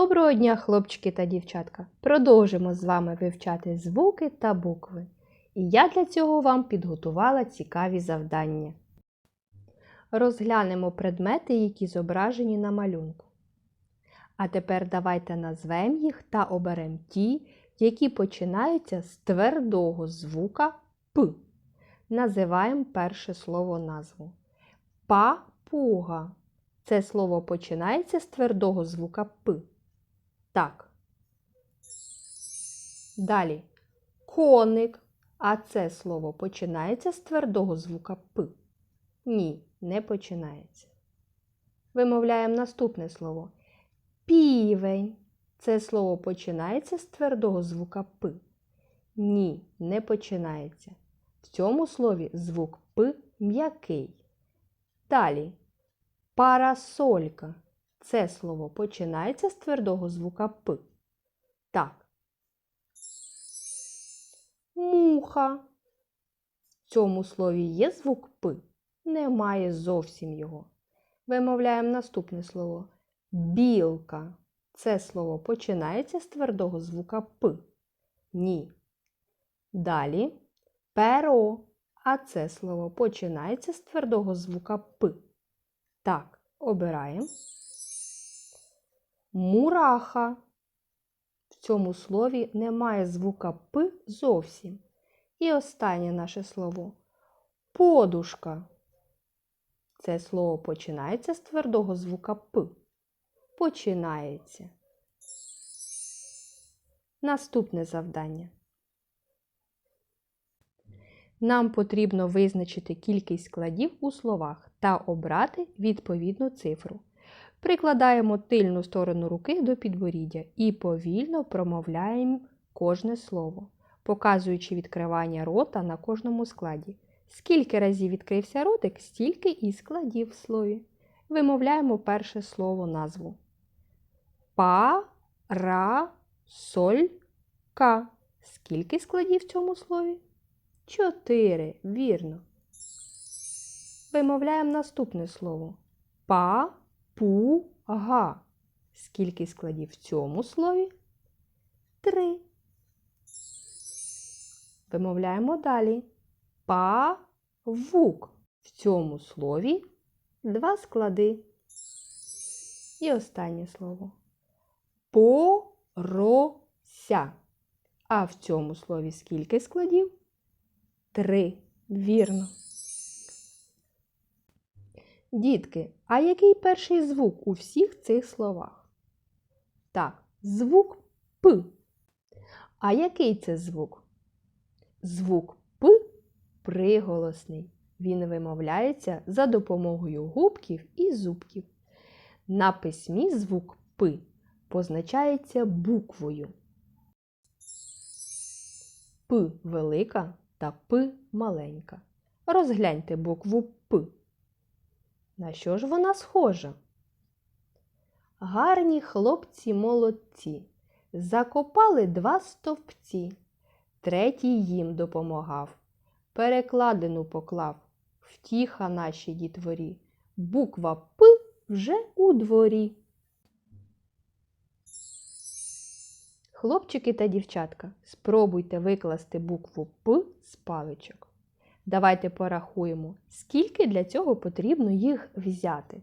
Доброго дня, хлопчики та дівчатка! Продовжимо з вами вивчати звуки та букви. І я для цього вам підготувала цікаві завдання. Розглянемо предмети, які зображені на малюнку. А тепер давайте назвемо їх та оберемо ті, які починаються з твердого звука П. Називаємо перше слово назву. Папуга. Це слово починається з твердого звука П. Так. Далі. Коник. А це слово починається з твердого звука П. Ні, не починається. Вимовляємо наступне слово. Півень. Це слово починається з твердого звука П. Ні, не починається. В цьому слові звук П м'який. Далі. Парасолька. Це слово починається з твердого звука П. Так. Муха. В цьому слові є звук П. Немає зовсім його. Вимовляємо наступне слово. Білка. Це слово починається з твердого звука П. Ні. Далі перо. А це слово починається з твердого звука П. Так, обираємо. Мураха. В цьому слові немає звука П зовсім. І останнє наше слово подушка. Це слово починається з твердого звука П. Починається. Наступне завдання. Нам потрібно визначити кількість складів у словах та обрати відповідну цифру. Прикладаємо тильну сторону руки до підборіддя і повільно промовляємо кожне слово, показуючи відкривання рота на кожному складі. Скільки разів відкрився ротик, стільки і складів в слові. Вимовляємо перше слово назву. Па-ра-соль-ка. Скільки складів в цьому слові? Чотири. Вірно. Вимовляємо наступне слово. Па-пу-га. Скільки складів в цьому слові? Три. Вимовляємо далі. Па-вук. В цьому слові два склади. І останнє слово. Порося. А в цьому слові скільки складів? Три. Вірно. Дітки, а який перший звук у всіх цих словах? Так, звук П. А який це звук? Звук П приголосний. Він вимовляється за допомогою губків і зубків. На письмі звук П позначається буквою. П велика та П маленька. Розгляньте букву П. На що ж вона схожа? Гарні хлопці молодці. Закопали два стовпці. Третій їм допомагав. Перекладину поклав. Втіха нашій дітворі. Буква П вже у дворі. Хлопчики та дівчатка, спробуйте викласти букву П з паличок. Давайте порахуємо, скільки для цього потрібно їх взяти.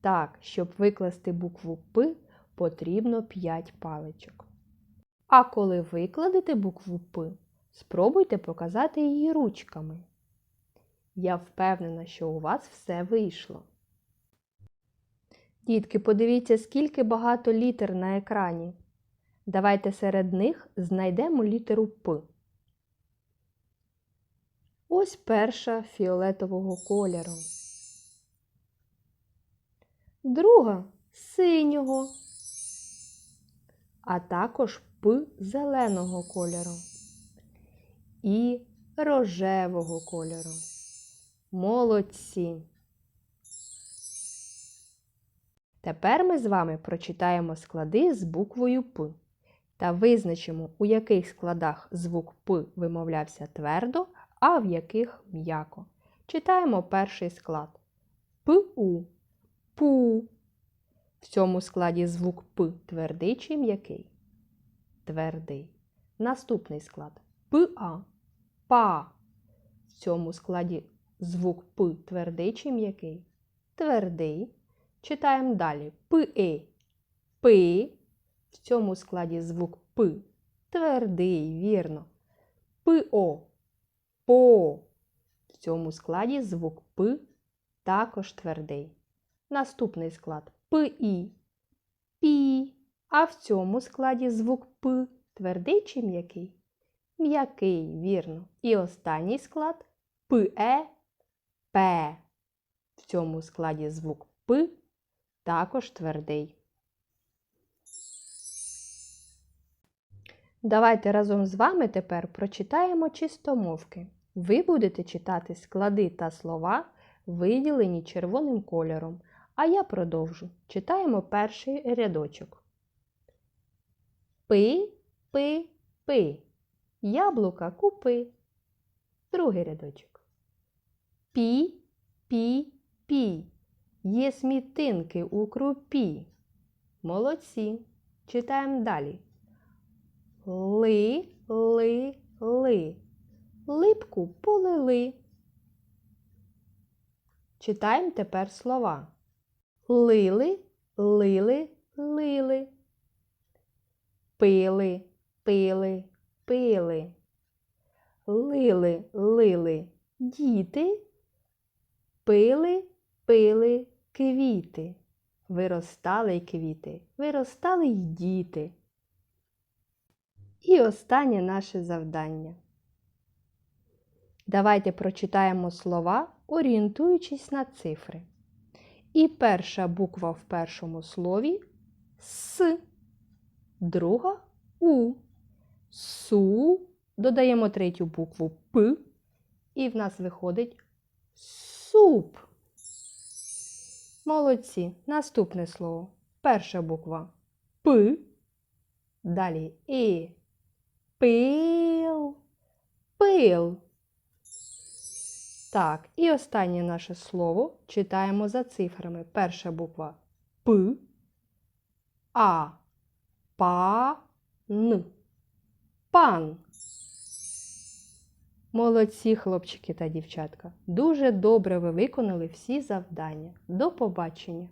Так, щоб викласти букву П, потрібно 5 паличок. А коли викладете букву П, спробуйте показати її ручками. Я впевнена, що у вас все вийшло. Дітки, подивіться, скільки багато літер на екрані. Давайте серед них знайдемо літеру П. Ось перша фіолетового кольору. Друга синього, а також П зеленого кольору і рожевого кольору. Молодці! Тепер ми з вами прочитаємо склади з буквою П та визначимо, у яких складах звук П вимовлявся твердо, а в яких м'яко. Читаємо перший склад. Пу, пу, В цьому складі звук П твердий чи м'який? Твердий. Наступний склад ПА. Па. В цьому складі звук П твердий чи м'який? Твердий. Читаємо далі. ПЕ. Пи. В цьому складі звук П. Твердий, вірно. ПО. По. В цьому складі звук П також твердий. Наступний склад ПІ. Пі. А в цьому складі звук П твердий чи м'який? М'який, вірно. І останній склад ПЕ. П. В цьому складі звук П також твердий. Давайте разом з вами тепер прочитаємо чистомовки. Ви будете читати склади та слова, виділені червоним кольором. А я продовжу. Читаємо перший рядочок. Пи, пи, пи. Яблука купи. Другий рядочок. Пі, пі, пі. Є смітинки у крупі. Молодці. Читаємо далі. Ли, ли, ли. Липку полили. Читаємо тепер слова. Лили, лили, лили. Пили, пили, пили. Лили, лили діти. Пили, пили квіти. Виростали квіти, виростали й діти. І останнє наше завдання. Давайте прочитаємо слова, орієнтуючись на цифри. І перша буква в першому слові С, друга У. Су. Додаємо третю букву П, і в нас виходить суп. Молодці. Наступне слово. Перша буква П. Далі І. Пил. Пил. Так, і останнє наше слово читаємо за цифрами. Перша буква П, А, Па, Н. Пан. Молодці, хлопчики та дівчатка. Дуже добре ви виконали всі завдання. До побачення!